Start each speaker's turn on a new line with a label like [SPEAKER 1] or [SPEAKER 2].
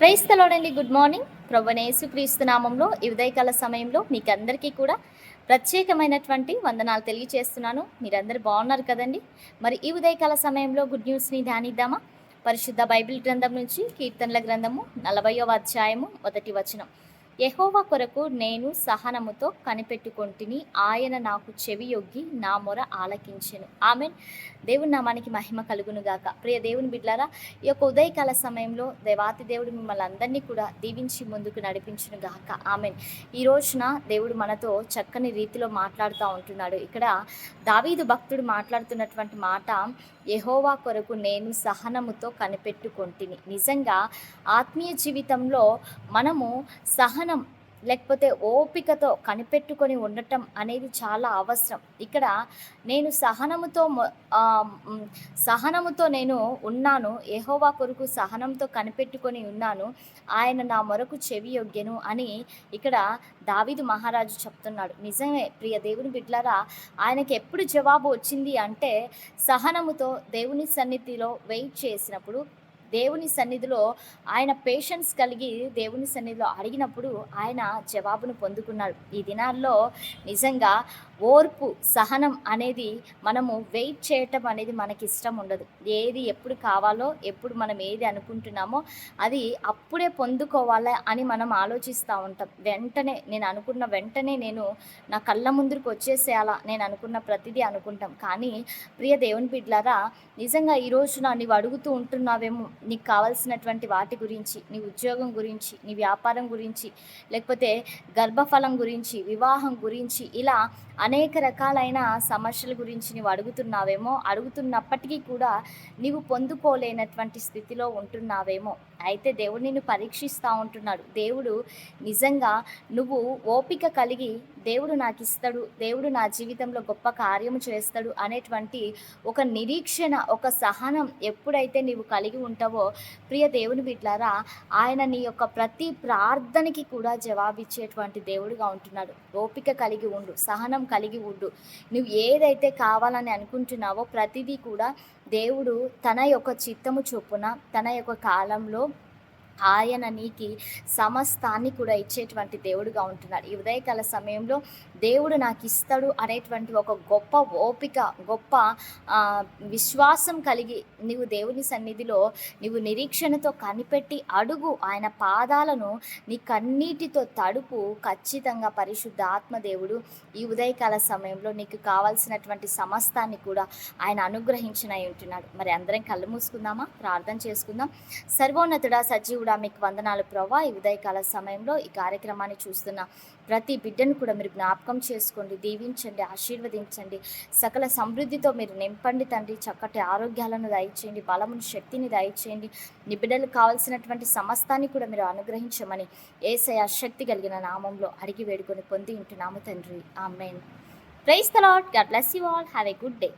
[SPEAKER 1] క్రైస్తలోడండి good morning. ప్రభునేసు క్రీస్తు నామంలో ఈ ఉదయకాల సమయంలో మీకు అందరికీ కూడా ప్రత్యేకమైనటువంటి వందనాలు తెలియచేస్తున్నాను. మీరందరూ బాగున్నారు కదండి? మరి ఈ ఉదయకాల సమయంలో గుడ్ న్యూస్ని ధ్యానిద్దామా? పరిశుద్ధ బైబిల్ గ్రంథం నుంచి కీర్తనల గ్రంథము నలభైవ అధ్యాయము మొదటి వచనం. యహోవ కొరకు నేను సహనముతో కనిపెట్టుకొంటిని ఆయన నాకు చెవి యొగ్గి నా మొర ఆలకించెను. ఆమెన్. దేవుని నామానికి మహిమ కలుగును గాక. ప్రియ దేవుని బిడ్లారా ఈ యొక్క ఉదయకాల సమయంలో దేవాతి దేవుడు మిమ్మల్ని అందరినీ కూడా దీవించి ముందుకు నడిపించును గాక. ఆమెన్. ఈ రోజున దేవుడు మనతో చక్కని రీతిలో మాట్లాడుతూ ఉంటున్నాడు. ఇక్కడ దావీదు భక్తుడు మాట్లాడుతున్నటువంటి మాట యహోవా కొరకు నేను సహనముతో కనిపెట్టుకొంటిని. నిజంగా ఆత్మీయ జీవితంలో మనము సహనం లేకపోతే ఓపికతో కనిపెట్టుకొని ఉండటం అనేది చాలా అవసరం. ఇక్కడ నేను సహనముతో సహనముతో నేను ఉన్నాను. ఏహోవా కొరకు సహనంతో కనిపెట్టుకొని ఉన్నాను. ఆయన నా మొరకు చెవి యొగ్గెను అని ఇక్కడ దావిదు మహారాజు చెప్తున్నాడు. నిజమే ప్రియ దేవుని బిడ్లారా ఆయనకి ఎప్పుడు జవాబు వచ్చింది అంటే సహనముతో దేవుని సన్నిధిలో వెయిట్ చేసినప్పుడు దేవుని సన్నిధిలో ఆయన పేషెన్స్ కలిగి దేవుని సన్నిధిలో అడిగినప్పుడు ఆయన జవాబును పొందుకున్నాడు. ఈ దినాల్లో నిజంగా ఓర్పు సహనం అనేది మనము వెయిట్ చేయటం అనేది మనకి ఇష్టం ఉండదు. ఏది ఎప్పుడు కావాలో ఎప్పుడు మనం ఏది అనుకుంటున్నామో అది అప్పుడే పొందుకోవాలా అని మనం ఆలోచిస్తూ ఉంటాం. వెంటనే నేను అనుకున్న వెంటనే నేను నా కళ్ళ ముందుకు వచ్చేసేయాలా? నేను అనుకున్న ప్రతిదీ అనుకుంటాం. కానీ ప్రియ దేవుని బిడ్లారా నిజంగా ఈ రోజున నీవు అడుగుతూ ఉంటున్నావేమో? నీకు కావాల్సినటువంటి వాటి గురించి నీ ఉద్యోగం గురించి నీ వ్యాపారం గురించి లేకపోతే గర్భఫలం గురించి వివాహం గురించి ఇలా అనేక రకాలైన సమస్యల గురించి నువ్వు అడుగుతున్నావేమో అడుగుతున్నప్పటికీ కూడా నీవు పొందుకోలేనటువంటి స్థితిలో ఉంటున్నావేమో. అయితే దేవుడు నిన్ను పరీక్షిస్తూ ఉంటున్నాడు. దేవుడు నిజంగా నువ్వు ఓపిక కలిగి దేవుడు నాకు ఇస్తాడు దేవుడు నా జీవితంలో గొప్ప కార్యము చేస్తాడు అనేటువంటి ఒక నిరీక్షణ ఒక సహనం ఎప్పుడైతే నీవు కలిగి ఉంటావు ప్రియ దేవుని బిడ్లారా ఆయన నీ యొక్క ప్రతి ప్రార్థనకి కూడా జవాబిచ్చేటువంటి దేవుడుగా ఉంటున్నాడు. ఓపిక కలిగి ఉండు సహనం కలిగి ఉండు. నువ్వు ఏదైతే కావాలని అనుకుంటున్నావో ప్రతిదీ కూడా దేవుడు తన యొక్క చిత్తము చొప్పున తన యొక్క కాలంలో ఆయన నీకి సమస్తాన్ని కూడా ఇచ్చేటువంటి దేవుడుగా ఉంటున్నాడు. ఈ ఉదయకాల సమయంలో దేవుడు నాకు ఇస్తాడు అనేటువంటి ఒక గొప్ప ఓపిక గొప్ప విశ్వాసం కలిగి నీవు దేవుని సన్నిధిలో నీవు నిరీక్షణతో కనిపెట్టి అడుగు ఆయన పాదాలను నీ కన్నీటితో తడుపు ఖచ్చితంగా పరిశుద్ధ ఆత్మదేవుడు ఈ ఉదయకాల సమయంలో నీకు కావాల్సినటువంటి సమస్తాన్ని కూడా ఆయన అనుగ్రహించినై ఉంటున్నాడు. మరి అందరం కళ్ళు మూసుకుందామా? ప్రార్థన చేసుకుందాం. సర్వోన్నతుడా సజీవుడు మీకు వందనాలు ప్రభా ఈ ఉదయకాల సమయంలో ఈ కార్యక్రమాన్ని చూస్తున్న ప్రతి బిడ్డను కూడా మీరు జ్ఞాపకం చేసుకోండి దీవించండి ఆశీర్వదించండి. సకల సమృద్ధితో మీరు నింపండి తండ్రి. చక్కటి ఆరోగ్యాలను దయచేయండి బలమును శక్తిని దయచేయండి. నీ బిడ్డలకు కావాల్సినటువంటి సమస్తాన్ని కూడా మీరు అనుగ్రహించమని ఏసయ శక్తి కలిగిన నామంలో అడిగి వేడుకొని పొంది ఉంటున్నాము తండ్రి. Amen. Praise the Lord God bless you all. Have a good day.